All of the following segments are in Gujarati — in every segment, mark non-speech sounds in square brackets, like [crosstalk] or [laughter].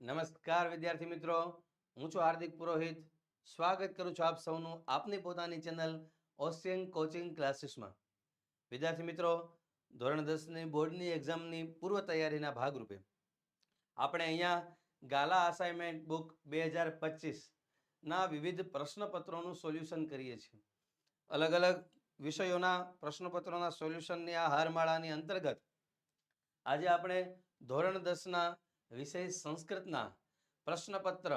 નમસ્કાર, વિદ્યાર્થી મિત્રો. હું છું હાર્દિક પુરોહિત. સ્વાગત કરું છું આપ સૌનું આપની પોતાની ચેનલ ઓસિયન કોચિંગ ક્લાસીસમાં. વિદ્યાર્થી મિત્રો, ધોરણ દસની બોર્ડની એક્ઝામની પૂર્વ તૈયારીના ભાગરૂપે આપણે અહીંયા ગાલા અસાઇનમેન્ટ બુક બે હજાર પચીસના વિવિધ પ્રશ્નપત્રોનું સોલ્યુશન કરીએ છીએ. અલગ અલગ વિષયોના પ્રશ્નપત્રોના સોલ્યુશનની આ હારમાળાની અંતર્ગત આજે આપણે ધોરણ દસના વિષય સંસ્કૃતના પ્રશ્નપત્ર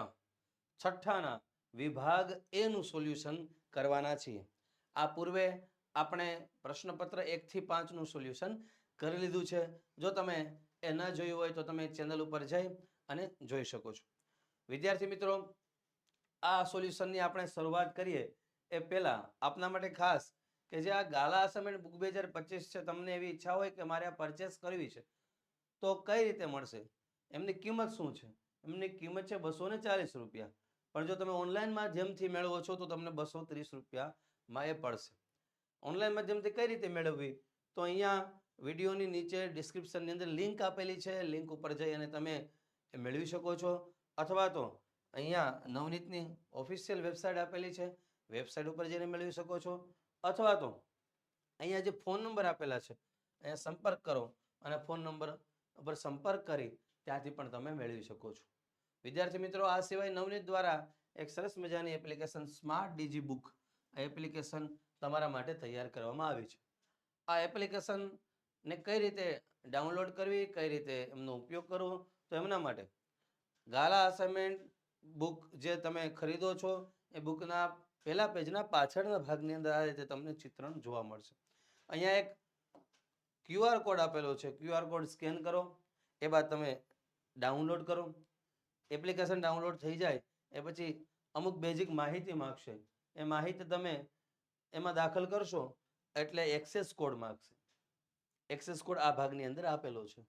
છઠ્ઠાના વિભાગ એનું સોલ્યુશન કરવાના છીએ. આ પૂર્વે આપણે પ્રશ્નપત્ર એકથી પાંચનું સોલ્યુશન કરી લીધું છે. જો તમે એ ન જોયું હોય તો તમે ચેનલ ઉપર જઈ અને જોઈ શકો છો. વિદ્યાર્થી મિત્રો, આ સોલ્યુશનની આપણે શરૂઆત કરીએ એ પહેલાં આપના માટે ખાસ કે જે આ ગાલા અસાઇનમેન્ટ બુક બે હજાર પચીસ છે, તમને એવી ઈચ્છા હોય કે મારે આ પરચેસ કરવી છે, તો કઈ રીતે મળશે? એમની કિંમત શું છે? એમની કિંમત છે બસો ને ચાલીસ રૂપિયા. પણ જો તમે ઓનલાઈન માધ્યમથી મેળવો છો તો તમને બસો ત્રીસ રૂપિયામાં એ પડશે. ઓનલાઈન માધ્યમથી કઈ રીતે મેળવવી? તો અહીંયા વિડીયોની નીચે ડિસ્ક્રિપ્શનની અંદર લિંક આપેલી છે. લિંક ઉપર જઈ અને તમે મેળવી શકો છો. અથવા તો અહીંયા નવનીતની ઓફિશિયલ વેબસાઇટ આપેલી છે. વેબસાઇટ ઉપર જઈને મેળવી શકો છો. અથવા તો અહીંયા જે ફોન નંબર આપેલા છે, અહીંયા સંપર્ક કરો અને ફોન નંબર ઉપર સંપર્ક કરી ત્યાંથી પણ તમે મેળવી શકો છો. વિદ્યાર્થી મિત્રો, આ સિવાય નવનીત દ્વારા એક સરસ મજાની application smart digi book application તમારા માટે તૈયાર કરવામાં આવી છે. આ એપ્લિકેશનને કઈ રીતે ડાઉનલોડ કરવી, કઈ રીતે એમનો ઉપયોગ કરવો, તો એમના માટે ગાલા અસાઇનમેન્ટ બુક જે તમે ખરીદો છો, એ બુકના પહેલા પેજના પાછળના ભાગની અંદર આ રીતે તમને ચિત્રણ જોવા મળશે. અહીંયા એક ક્યુઆર કોડ આપેલો છે. ક્યુઆર કોડ સ્કેન કરો. એ બાદ તમે ડાઉનલોડ કરો. એપ્લિકેશન ડાઉનલોડ થઈ જાય, એ પછી અમુક બેઝિક માહિતી માગશે. એ માહિતી તમે એમાં દાખલ કરશો, એટલે એક્સેસ કોડ માગશે. એક્સેસ કોડ આ ભાગની અંદર આપેલો છે.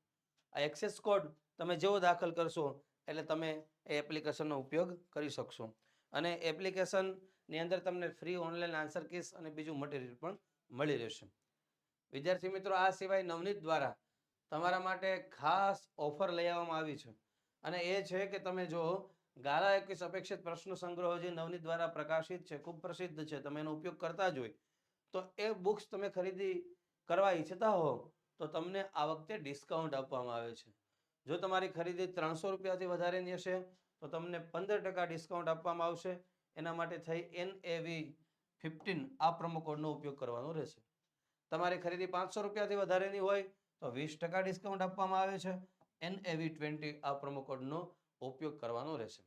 આ એક્સેસ કોડ તમે જેવો દાખલ કરશો, એટલે તમે એ એપ્લિકેશનનો ઉપયોગ કરી શકશો. અને એપ્લિકેશનની અંદર તમને ફ્રી ઓનલાઈન આન્સર કીસ અને બીજું મટીરિયલ પણ મળી રહેશે. વિદ્યાર્થી મિત્રો, આ સિવાય નવનીત દ્વારા તમારા માટે ખાસ ઓફર લઈ આવવામાં આવી છે. અને એ છે કે તમે જો ગાલા એકવીસ અપેક્ષિત પ્રશ્ન સંગ્રહો જે નવનીત દ્વારા પ્રકાશિત છે, ખૂબ પ્રસિદ્ધ છે, તમે એનો ઉપયોગ કરતા જ હોય, તો એ બુક્સ તમે ખરીદી કરવા ઈચ્છતા હો, તો તમને આ વખતે ડિસ્કાઉન્ટ આપવામાં આવે છે. જો તમારી ખરીદી ત્રણસો રૂપિયાથી વધારેની હશે, તો તમને પંદર ટકા ડિસ્કાઉન્ટ આપવામાં આવશે. એના માટે થઈ એન એવી ફિફ્ટીન આ પ્રોમો કોડનો ઉપયોગ કરવાનો રહેશે. તમારી ખરીદી પાંચસો રૂપિયાથી વધારેની હોય તો વીસ ટકા ડિસ્કાઉન્ટ આપવામાં આવે છે. એન એવી ટ્વેન્ટી આ પ્રોમો કોડનો ઉપયોગ કરવાનો રહેશે.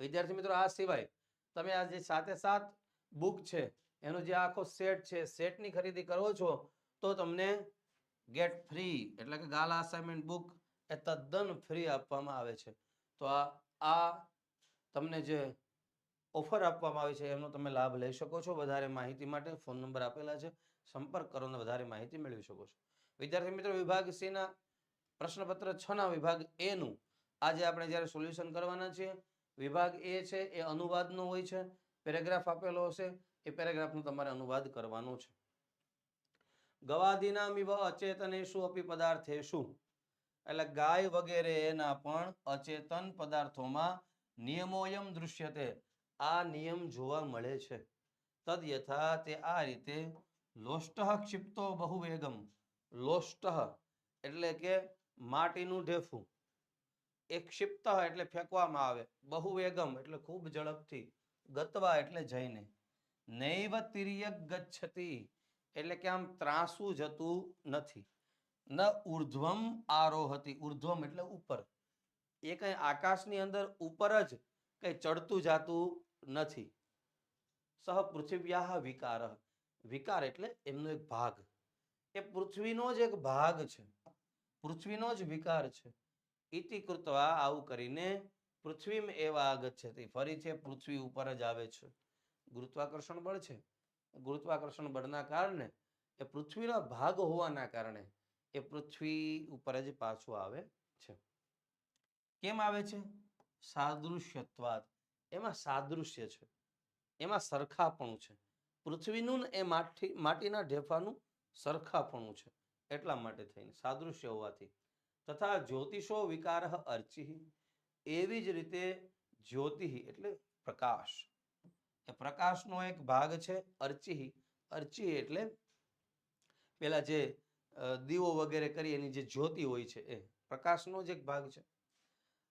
વિદ્યાર્થી મિત્રો, આ સિવાય તમે આ જે સાતે સાત બુક છે, એનો જે આખો સેટ છે સેટની ખરીદી કરો છો, તો તમને ગેટ ફ્રી એટલે કે ગાલા અસાઇનમેન્ટ બુક એ તદ્દન ફ્રી આપવામાં આવે છે. તો આ આ તમને જે ઓફર આપવામાં આવી છે, એનો તમે લાભ લઈ શકો છો. વધારે માહિતી માટે ફોન નંબર આપેલા છે. સંપર્ક કરો અને વધારે માહિતી મેળવી શકો છો. વિદ્યાર્થી મિત્રો, વિભાગ સી ના પ્રશ્નપત્ર છ ના વિભાગ એ નું આજે આપણે જ્યારે સોલ્યુશન કરવાના છીએ, વિભાગ એ છે એ અનુવાદનો હોય છે પેરેગ્રાફ આપેલો હશે, એ પેરેગ્રાફનો તમારે અનુવાદ કરવાનો છે. ગવાદીનામિવ અચેતનેષુ અપી પદાર્થેષુ. એટલે ગાય વગેરે એના પણ અચેતન પદાર્થોમાં નિયમોયમ દૃશ્યતે આ નિયમ જોવા મળે છે. તદ યથા તે આ રીતે લોષ્ટ ક્ષિપ્તો બહુ વેગમ લોષ્ટ એટલે કે માટીનું ઢેફું. એ ક્ષિપ્ત એટલે ફેંકવામાં આવે. બહુ વેગમ એટલે ખૂબ ઝડપથી. ગતવા એટલે જઈને. નૈવ તિર્યક ગચ્છતી એટલે કે આમ ત્રાસું જતું નથી. ન ઉર્ધ્વમ આરોહતી. ઉર્ધ્વમ એટલે ઉપર. એ કઈ આકાશની અંદર ઉપર જ કઈ ચડતું જાતું નથી. સહ પૃથિવ્યા વિકાર. વિકાર એટલે એમનો એક ભાગ. એ પૃથ્વીનો જ એક ભાગ છે. પૃથ્વીનો જ વિકાર છે. ઇતિ કૃતવા આવું કરીને પૃથ્વીમ એવા આગચ્છતિ. ફરી છે પૃથ્વી ઉપર જ આવે છે. ગુરુત્વાકર્ષણ બળ છે. ગુરુત્વાકર્ષણ બળના કારણે એ પૃથ્વીનો ભાગ હોવાના કારણે એ પૃથ્વી ઉપર જ પાછું આવે છે. કેમ આવે છે? સાદૃશ્યત્વાદ. એમાં સાદૃશ્ય છે. એમાં સરખાપણું છે. પૃથ્વીનું એ માટી માટીના ઢેફાનું સરખાપણું છે એટલા માટે થઈને સાદૃશ્ય હોવાથી. તથા જ્યોતિષો વિકાર અર્ચિ એવી જ રીતે જ્યોતિ એટલે પ્રકાશ. એ પ્રકાશનો એક ભાગ છે અર્ચિ અર્ચિ એટલે પેલા જે દીવો વગેરે કરી એની જે જ્યોતિ હોય છે એ પ્રકાશનો જ એક ભાગ છે.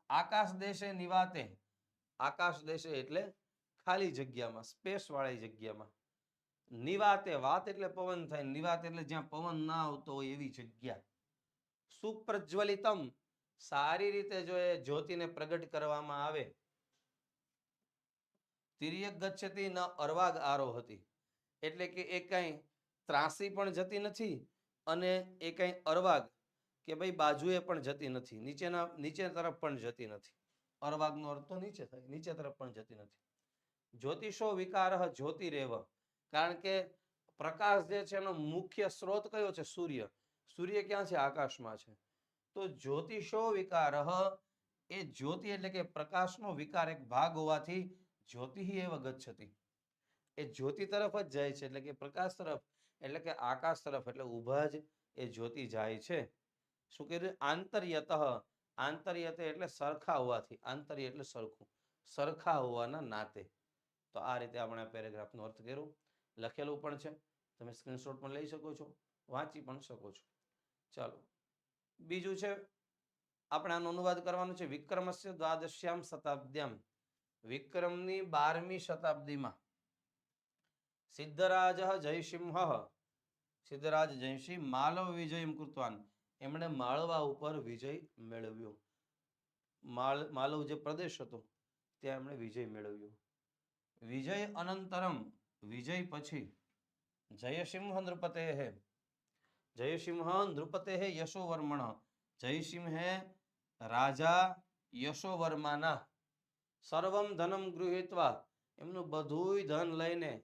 આકાશ દેશે નિવાતે. આકાશ દેશે એટલે ખાલી જગ્યામાં સ્પેસ વાળી જગ્યામાં. નિવાતે વાત એટલે પવન થાય, નિવાત એટલે જ્યાં પવન ના આવતો હોય એવી જગ્યા. સુપ્રજ્વલિતમ. સારી રીતે જો એ જ્યોતિને પ્રગટ કરવામાં આવે, તિર્યક ગચ્છતી ન અરવાગ આરો હતી. એટલે કે એ કાંઈ ત્રાસી પણ જતી નથી અને એ કાંઈ અરવાગ કે ભાઈ બાજુએ પણ જતી નથી, નીચેના, નીચે તરફ પણ જતી નથી. અરવાગનો અર્થ તો નીચે થાય, નીચે તરફ પણ જતી નથી. જ્યોતિષો વિકાર જ્યોતિરેવ. કારણ કે પ્રકાશ જે છે એનો મુખ્ય સ્ત્રોત કયો છે? સૂર્ય. સૂર્ય ક્યાં છે? આકાશમાં છે. તો જ્યોતિષો વિકાર એ જ્યોતિ એટલે કે પ્રકાશનો વિકાર એક ભાગ હોવાથી જ્યોતિ એવ ગચ્છતી એ જ્યોતિ તરફ જ જાય છે એટલે કે પ્રકાશ તરફ એટલે કે આકાશ તરફ એટલે ઊભા જ એ જ્યોતિ જાય છે. શું કીધું આંતર્યત. આંતર્યત એટલે સરખા હોવાથી. આંતર્ય એટલે સરખું. સરખા હોવાના નાતે. તો આ રીતે આપણે પેરેગ્રાફનો અર્થ કર્યો. લખેલું પણ છે. તમે સ્ક્રીનશોટ પણ લઈ શકો છો, વાંચી પણ શકો છો. ચાલો, બીજું છે, આપણે આનો અનુવાદ કરવાનો છે, વિક્રમસ્ય દ્વાદશ્યામ શતાબ્દ્યામ. વિક્રમની બારમી શતાબ્દીમાં સિદ્ધરાજ જયસિંહ સિદ્ધરાજ જયસિંહ માલવ વિજય કૃતવાન એમણે માળવા ઉપર વિજય મેળવ્યો. માળ માલવ જે પ્રદેશ હતો, ત્યાં એમણે વિજય મેળવ્યો. વિજય અનંતરમ વિજય પછી? જયસિંહ નૃપતે હે. જયસિંહ નૃપતે હે યશોવર્મણ. જયસિંહે રાજા યશોવર્માના. સર્વમ ધનમ ગૃહિત્વા. એમનું બધુંય ધન લઈને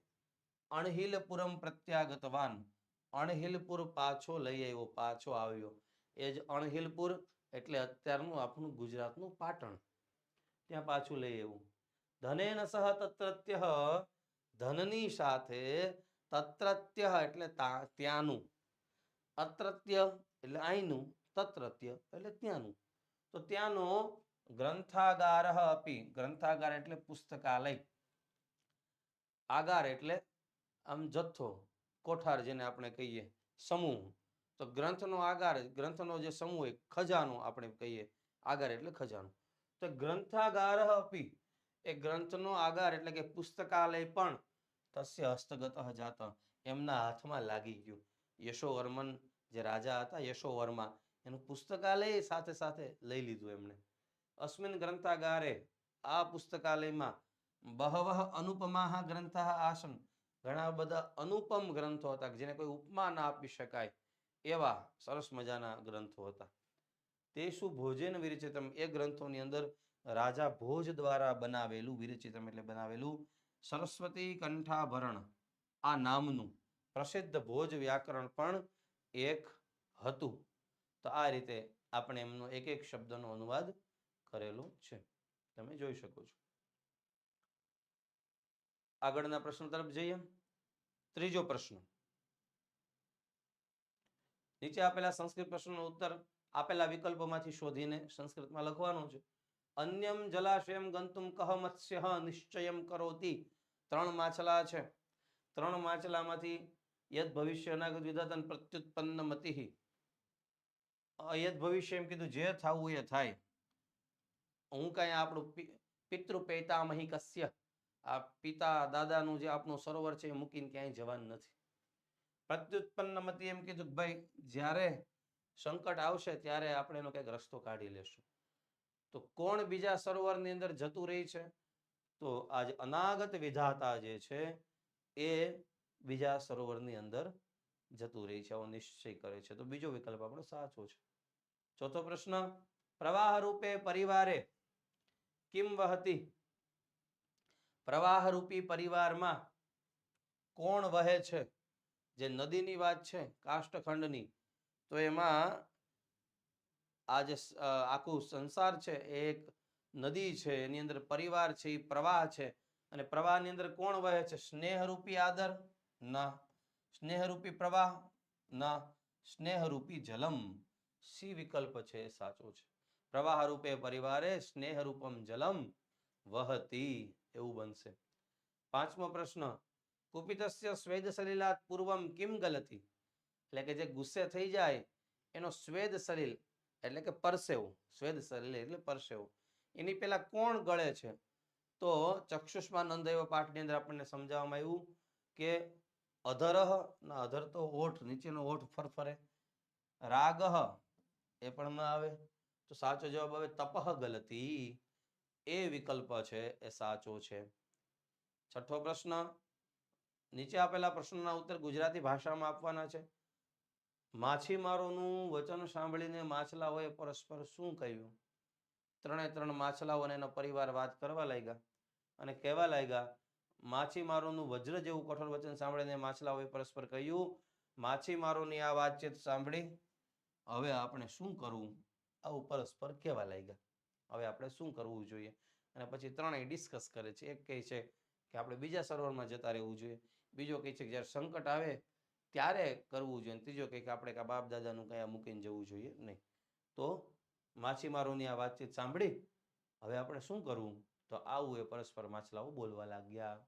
અણહિલપુરમ પ્રત્યાગતવાન. અણહિલપુર પાછો લઈ આવ્યો, પાછો આવ્યો. એ જ અણહિલપુર એટલે અત્યારનું આપણું ગુજરાતનું પાટણ. ત્યાં પાછું લઈ આવ્યું. ધનેન સહ તત્રત્ય ધનની સાથે તત્રત્ય એટલે ત્યાંનું. અત્રત્ય એટલે અહીંનું તત્રત્ય એટલે ત્યાંનું. તો ત્યાંનો ગ્રંથાગાર અપી, ગ્રંથાગાર એટલે પુસ્તકાલય. આગાર એટલે આમ જથ્થો, કોઠાર જેને આપણે કહીએ, સમૂહ. તો ગ્રંથનો આગાર, ગ્રંથનો જે સમૂહ ખજાનો આપણે કહીએ, આગાર એટલે ખજાનો. તો ગ્રંથાગાર અપી. એ ગ્રંથનો આગાર એટલે કે પુસ્તકાલય પણ તસ્ય હસ્તગત જાત એમના હાથમાં લાગી ગયું. યશોવર્મન જે રાજા હતા, યશોવર્મા, એનું પુસ્તકાલય સાથે સાથે લઈ લીધું એમણે. અસ્મિન ગ્રંથાગારે આ પુસ્તકાલયમાં બહવઃ અનુપમાહ ગ્રંથ આસન, ઘણા બધા અનુપમ ગ્રંથો હતા જેને કોઈ ઉપમા ના આપી શકાય એવા સરસ મજાના ગ્રંથો હતા. તે શું ભોજન વિરચિતમ એ ગ્રંથોની અંદર રાજા ભોજ દ્વારા બનાવેલું, વીરચિત્રમ એટલે બનાવેલું સરસ્વતી કંઠાભરણ. આ નામનું પ્રસિદ્ધ ભોજ વ્યાકરણ પણ એક હતું. તો આ રીતે આપણે એમનો એક એક શબ્દનો અનુવાદ કરેલો છે. તમે જોઈ શકો છો. આગળના પ્રશ્ન તરફ જઈએ. ત્રીજો પ્રશ્ન. નીચે આપેલા સંસ્કૃત પ્રશ્નનો ઉત્તર આપેલા વિકલ્પોમાંથી શોધીને સંસ્કૃતમાં લખવાનો છે. અન્યમ જલાશયમ ગંતુમ કહ મત્સ્ય, નિશ્ચયમ કરોતિ. ત્રણ માછલા છે. ત્રણ માછલામાંથી યદ ભવિષ્ય અનાગત વિધાતન પ્રત્યુત્પન્ન મતિ. યદ ભવિષ્ય એમ કીધું જે થવું એ થાય. હું કઈ આપણું પિતૃ પૈતામહી કસ્ય. આ પિતા દાદાનું જે આપણું સરોવર છે એ મૂકીને ક્યાંય જવાનું નથી. પ્રત્યુત્પન્ન મતિ એમ કીધું ભાઈ, જ્યારે સંકટ આવશે ત્યારે આપણે એનો કંઈક રસ્તો કાઢી લેશું. તો કોણ બીજા સરોવરની અંદર જતું રહી છે? તો આજ અનાગત વિધાતા જે છે, એ બીજા સરોવરની અંદર જતું રહી છે, આવો નિશ્ચય કરે છે. તો બીજો વિકલ્પ આપણો સાચો છે. ચોથો પ્રશ્ન, પ્રવાહ રૂપે પરિવારે કિમ વહતી? પ્રવાહરૂપી પરિવારમાં કોણ વહે છે? જે નદીની વાત છે, કાષ્ઠખંડની. તો એમાં આ જે આખું સંસાર છે એ એક નદી છે, એની અંદર પરિવાર છે, એ પ્રવાહ છે. અને પ્રવાહની અંદર કોણ વહે છે? સ્નેહરૂપી આદર, ના. સ્નેહરૂપી પ્રવાહ, ના. સ્નેહરૂપી જલમ, સી વિકલ્પ છે સાચો છે. પ્રવાહ રૂપે પરિવારે સ્નેહરૂપમ જલમ વહતી, એવું બનશે. પાંચમો પ્રશ્ન, કુપિતસ્ય સ્વેદ સલિલાત પૂર્વમ કિમ ગલતી? એટલે કે જે ગુસ્સે થઈ જાય, એનો સ્વેદ સલિલ એટલે કે પરસેવું, સ્વેદ સલિલ એટલે પરસેવું. એની પહેલા કોણ ગળે છે? તો ચક્ષુષ્મા નંદૈવ પાઠની અંદર આપણને સમજાવવામાં આવ્યું કે અધરહ ના અધર તો ઓઠ, નીચેનો ઓઠ ફરફરે. રાગહ, એ પણ ન આવે. તો સાચો જવાબ આવે તપહ ગલતી. એ વિકલ્પ છે, એ સાચો છે. છઠ્ઠો પ્રશ્ન, નીચે આપેલા પ્રશ્નોના ઉત્તર ગુજરાતી ભાષામાં આપવાના છે. માછીમારોનું વચન સાંભળીને માછલાઓએ પરસ્પર શું કહ્યું? ત્રણે ત્રણ માછલાઓ અને એનો પરિવાર વાત કરવા લાગ્યા અને કહેવા લાગ્યા, માછીમારોનું વજ્ર જેવું કઠોર વચન સાંભળીને માછલાઓએ પરસ્પર કહ્યું, માછીમારોની આ વાતચીત સાંભળી, હવે આપણે શું કરવું? આવું પરસ્પર કહેવા લાગ્યા. હવે આપણે શું કરવું જોઈએ? અને પછી ત્રણેય ડિસ્કસ કરે છે. એક કહે છે કે આપણે બીજા સરોવરમાં જતા રહેવું જોઈએ. બીજો કહે છે કે જ્યારે સંકટ આવે ત્યારે કરવું જોઈએ. ત્રીજો કંઈક આપણે કાં બાપ દાદાનું કયા મૂકીને જવું જોઈએ? નહીં. તો માછીમારોની આ વાતચીત સાંભળી. હવે આપણે શું કરવું? તો આવું એ પરસ્પર માછલાઓ બોલવા લાગ્યા.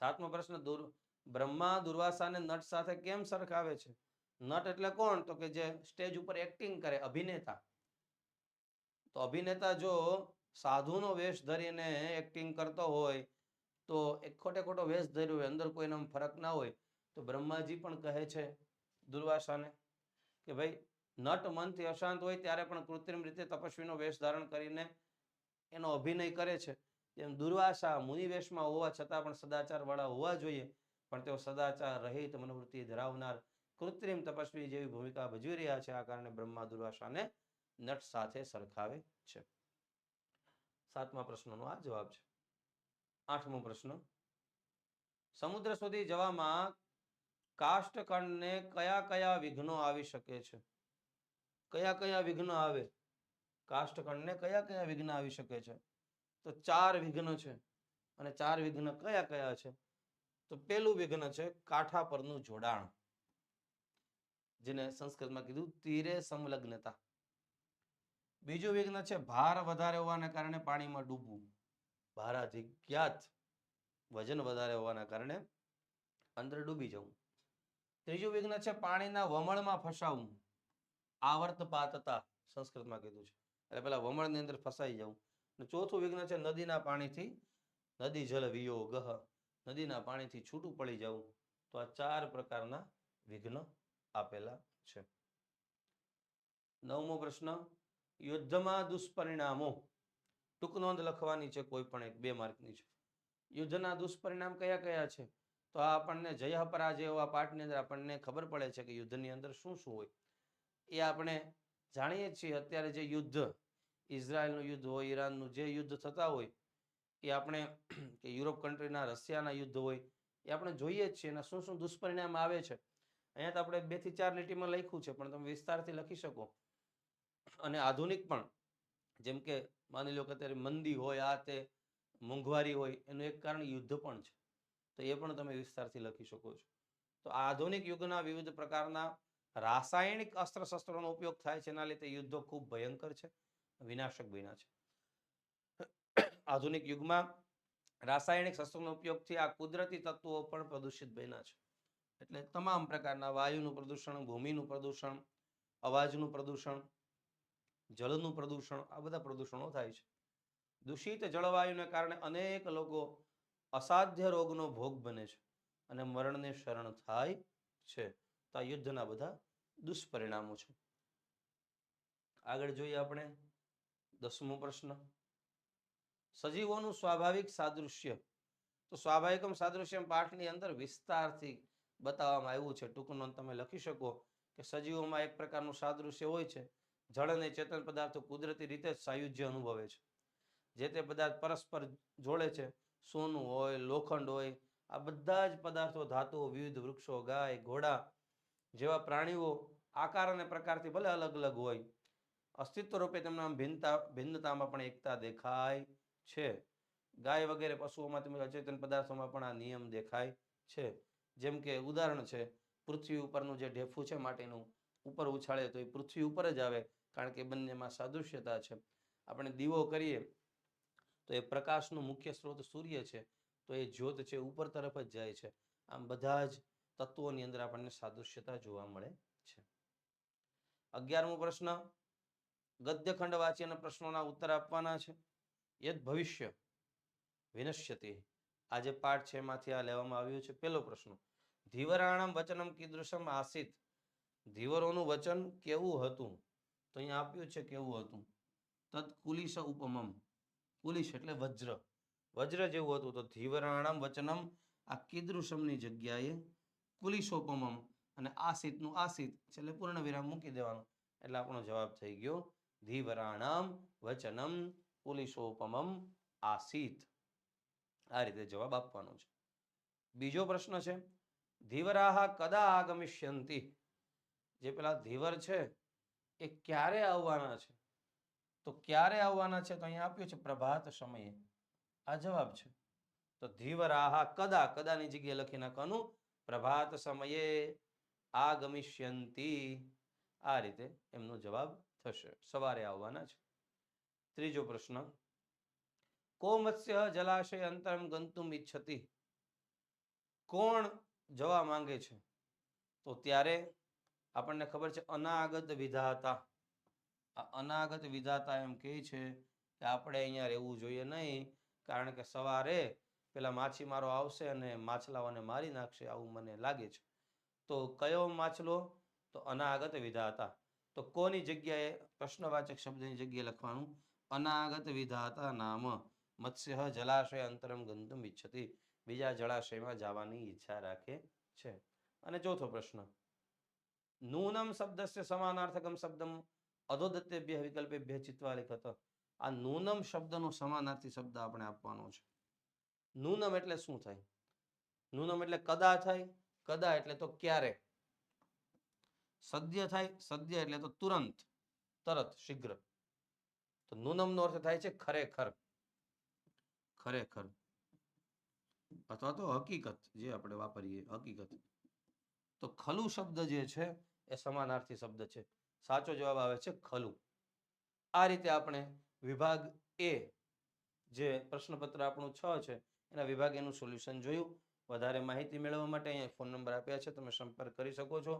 સાતમો પ્રશ્ન, દુર બ્રહ્મા દુર્વાસાને નટ સાથે કેમ સરખાવે છે? નટ એટલે કોણ? તો કે જે સ્ટેજ ઉપર એક્ટિંગ કરે, અભિનેતા. તો અભિનેતા જો સાધુનો વેશ ધરીને એક્ટિંગ કરતો હોય, તો એક ખોટે ખોટો વેશ ધર્યો હોય, અંદર કોઈનો ફરક ના હોય તો બ્રહ્માજી પણ કહે છે દુર્વાસાને કે ભાઈ, નટ મનથી અશાંત હોય ત્યારે પણ કૃત્રિમ રીતે તપસ્વીનો વેશ ધારણ કરીને એનો અભિનય કરે છે. તેમ દુર્વાસા મુનિ વેશમાં હોવા છતાં પણ સદાચારવાળા હોવા જોઈએ, પણ તેઓ સદાચાર રહિત મનોવૃત્તિ ધરાવનાર કૃત્રિમ તપસ્વી જેવી ભૂમિકા ભજવી રહ્યા છે. આ કારણે બ્રહ્મા દુર્વાસાને નટ સાથે સરખાવે છે. સાતમા પ્રશ્નનો આ જવાબ છે. આઠમો પ્રશ્ન, સમુદ્ર સુધી જવામાં કાષ્ટખંડને કયા કયા વિઘ્નો આવી શકે છે? કયા કયા વિઘ્ન આવે? કાષ્ટખંડને કયા કયા વિઘ્ન આવી શકે છે? તો ચાર વિઘ્ન છે. અને ચાર વિઘ્ન કયા કયા છે? તો પેલું વિઘ્ન છે કાંઠા પરનું જોડાણ. જેને સંસ્કૃતમાં કીધું તીરે સંલગ્નતા. બીજું વિઘ્ન છે ભાર વધારે હોવાને કારણે પાણીમાં ડૂબવું. ભારાધિક્યાત વજન વધારે હોવાના કારણે અંદર ડૂબી જવું. ત્રીજું વિઘ્ન છે પાણીના વમળમાં આવર્ત પાતતા સંસ્કૃતમાં કીધું છે. એટલે પેલા વમળની અંદર ફસાઈ જવું અને ચોથું વિઘ્ન છે નદીના પાણીથી નદી જલ વિયોગ. નદીના પાણીથી છૂટું પડી જવું તો આ ચાર પ્રકારના વિઘ્ન આપેલા છે. નવમો પ્રશ્ન, યુદ્ધમાં દુષ્પરિણામો. ટૂંક નોંધ લખવાની છે, કોઈ પણ એક, બે માર્કની છે. યુદ્ધના દુષ્પરિણામ કયા કયા છે? તો આ આપણને જય પરાજય એવા પાઠની અંદર આપણને ખબર પડે છે કે યુદ્ધની અંદર શું શું હોય. એ આપણે જાણીએ છીએ અત્યારે જે યુદ્ધ, ઇઝરાયલનું યુદ્ધ હોય, ઈરાનનું જે યુદ્ધ થતા હોય, એ આપણે [clears throat] કે યુરોપ કન્ટ્રીના રશિયાના યુદ્ધ હોય, એ આપણે જોઈએ જ છીએ એના શું શું દુષ્પરિણામ આવે છે. અહીંયા તો આપણે બેથી ચાર લીટીમાં લખ્યું છે, પણ તમે વિસ્તારથી લખી શકો. અને આધુનિક પણ, જેમ કે માની લો કે અત્યારે મંદી હોય, આ તે મોંઘવારી હોય, એનું એક કારણ યુદ્ધ પણ છે. તો એ પણ તમે વિસ્તારથી લખી શકો છો. તો આધુનિક યુગના વિવિધ પ્રકારના રાસાયણિક અસ્ત્ર શસ્ત્રોનો ઉપયોગ થાય છે, એના લીધે યુદ્ધો ખૂબ ભયંકર છે, વિનાશક બન્યા છે. આધુનિક યુગમાં રાસાયણિક શસ્ત્રોનો ઉપયોગથી આ કુદરતી તત્વો પણ પ્રદૂષિત બન્યા છે. એટલે તમામ પ્રકારના વાયુનું પ્રદૂષણ, ભૂમિનું પ્રદૂષણ, અવાજનું પ્રદૂષણ, જળનું પ્રદૂષણ, આ બધા પ્રદૂષણો થાય છે. દૂષિત જળવાયુને કારણે અનેક લોકો અસાધ્ય રોગનો ભોગ બને છે અને મરણને શરણ થાય છે. તો આ યુદ્ધના બધા દુષ્પરિણામો છે. આગળ જોઈએ આપણે દસમો પ્રશ્ન. સજીવોનું સ્વાભાવિક સાદૃશ્ય. તો સ્વાભાવિકમ સાદૃશ્યમ પાઠની અંદર વિસ્તારથી બતાવવામાં આવ્યું છે. ટૂંક તમે લખી શકો કે સજીવોમાં એક પ્રકારનું સાદૃશ્ય હોય છે. જળ અને ચેતન પદાર્થો કુદરતી રીતે જ સાયુજ્ય અનુભવે છે. જે તે પદાર્થ પરસ્પર જોડે છે. સોનું હોય, લોખંડ હોય, આ બધા જ પદાર્થો, ધાતુઓ, વિવિધ વૃક્ષો, ગાય, ઘોડા જેવા પ્રાણીઓ આકાર અને પ્રકારથી ભલે અલગ અલગ હોય, અસ્તિત્વ રૂપે તેમના ભિન્નતા, ભિન્નતામાં પણ એકતા દેખાય છે. ગાય વગેરે પશુઓમાં તેમજ અચેતન પદાર્થોમાં પણ આ નિયમ દેખાય છે. જેમ કે ઉદાહરણ છે, પૃથ્વી ઉપરનું જે ઢેફું છે માટીનું, ઉપર ઉછાળે તો એ પૃથ્વી ઉપર જ આવે કારણ કે બંનેમાં સાદૃશ્યતા છે. આપણે દીવો કરીએ તો એ પ્રકાશનું મુખ્ય સ્ત્રોત સૂર્ય છે, તો એ જ્યોત છે ઉપર તરફ જ જાય છે. આમ બધા જ તત્વોની અંદર આપણને સાદૃશ્યતા જોવા મળે છે. અગિયારમો પ્રશ્ન, ગદ્યખંડ વાંચી અને પ્રશ્નોના ઉત્તર આપવાના છે. યદ ભવિષ્ય, વિનશ્યતિ. આ જે પાઠ છે, એમાંથી આ લેવામાં આવ્યું છે. પહેલો પ્રશ્ન, ધીવરાણમ વચનમ કીદૃશમ આસિત. ધીવરોનું વચન કેવું હતું? તો અહીંયા આપ્યું છે, કેવું હતું? તત્કુલિશ ઉપમમ. કુલિશ એટલે વજ્ર. વજ્ર જેવું હતું તો ધીવરાણમ વચનમ આ કીદૃશમની જગ્યાએ કુલિશોપમમ અને આસિતનું આસિત છેલ્લે પૂર્ણ વિરામ મૂકી દેવાનું. એટલે આપણો જવાબ થઈ ગયો ધીવરાણમ વચનમ પુલિશોપમમ આસિત આ રીતે જવાબ આપવાનો છે. બીજો પ્રશ્ન છે, ધીવરાહ કદા આગમિષ્યંતિ? જે પેલા ધીવર છે એ ક્યારે આવવાના છે? તો ક્યારે આવવાના છે? તો અહીંયા આપ્યું છે પ્રભાત સમયે. આ જવાબ છે. તો ધીવરાહા કદા, કદાની જગ્યાએ લખી નાખવાનું? પ્રભાત સમયે આ ગમિષ્યંતી આ રીતે એમનો જવાબ થશે. સવારે આવવાના છે. ત્રીજો પ્રશ્ન. કો મત્સ્ય જલાશય અંતરમ ગંતુમ ઈચ્છતી કોણ જવા માંગે છે? તો ત્યારે આપણને ખબર છે અનાગત વિધાતા. આ અનાગત વિધાતા એમ કહે છે કે આપણે અહીંયા રહેવું જોઈએ નહીં, કારણ કે સવારે પેલા માછીમારો આવશે અને માછલાઓને મારી નાખશે, આવું મને લાગે છે. તો કયો માછલો? તો અનાગત વિધાતા. તો કોની જગ્યાએ પ્રશ્નવાચક શબ્દની જગ્યાએ લખવાનું? અનાગત વિધાતા નામ. મત્સ્ય જલાશય અંતરમ ગંતમ ઈચ્છતી બીજા જળાશયમાં જવાની ઈચ્છા રાખે છે. અને ચોથો પ્રશ્ન. નૂનમ શબ્દસ્ય સમાનાર્થકમ શબ્દમ અધોદત્તેભ્ય બે ચિત્વા લિખત આ નૂનમ શબ્દનો સમાનાર્થી શબ્દ આપણે આપવાનો છે. નૂનમ એટલે શું થાય? નૂનમ એટલે કદા થાય? કદા એટલે તો ક્યારે? સદ્ય થાય? સદ્ય એટલે તો તુરંત, તરત, શીઘ્ર. તો નૂનમનો અર્થ થાય છે ખરેખર. ખરેખર. અથવા તો હકીકત જે આપણે વાપરીએ, હકીકત. તો ખલુ શબ્દ જે છે, એ સમાનાર્થી શબ્દ છે. સાચો જવાબ આવે છે ખલુ. આ રીતે આપણે વિભાગ એ જે પ્રશ્નપત્ર આપણું છ છે, એના વિભાગ એનું સોલ્યુશન જોયું. વધારે માહિતી મેળવવા માટે અહીંયા ફોન નંબર આપ્યા છે, તમે સંપર્ક કરી શકો છો.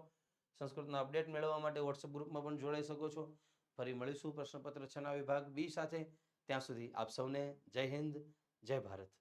સંસ્કૃતના અપડેટ મેળવવા માટે વોટ્સઅપ ગ્રુપમાં પણ જોડાઈ શકો છો. ફરી મળીશું પ્રશ્નપત્ર છના વિભાગ બી સાથે. ત્યાં સુધી આપ સૌને જય હિન્દ, જય ભારત.